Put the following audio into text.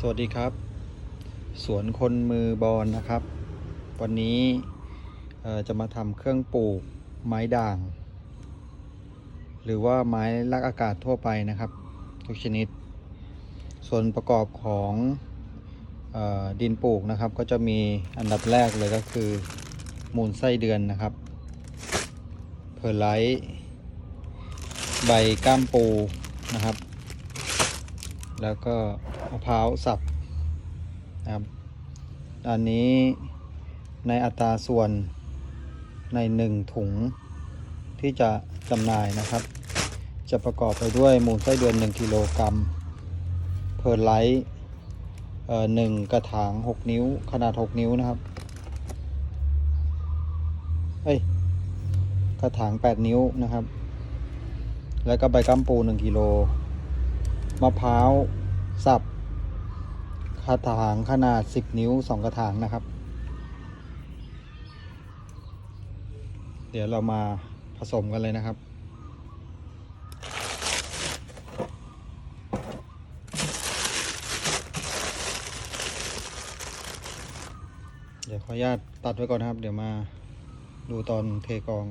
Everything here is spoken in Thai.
สวัสดีครับ สวนคนมือบอลนะครับ วันนี้จะมาทำเครื่องปลูกไม้ด่าง หรือว่าไม้รักอากาศทั่วไปนะครับ ทุกชนิด ส่วนประกอบของออดินปลูกนะครับ ก็จะมีอันดับแรกเลยก็คือมูลไส้เดือนนะครับ เพอร์ไลท์ใบก้ามปูนะครับ แล้วก็มะพร้าวสับนะครับ อันนี้ในอัตราส่วนในหนึ่งถุงที่จะจำหน่ายนะครับ จะประกอบไปด้วยมูลไส้เดือน 1 กิโลกรัมเพอร์ไลท์หนึ่งกระถาง 6 นิ้วขนาด 6 นิ้วนะครับ เอ้ย กระถาง 8 นิ้วนะครับ แล้วก็ใบกัมปู 1 กิโล มะพร้าวสับกระถางขนาด 10 นิ้ว 2 กระถางนะครับ เดี๋ยวเรามาผสมกันเลยนะครับ เดี๋ยวขออนุญาตตัดไว้ก่อนนะครับ เดี๋ยวมาดูตอนเทกอง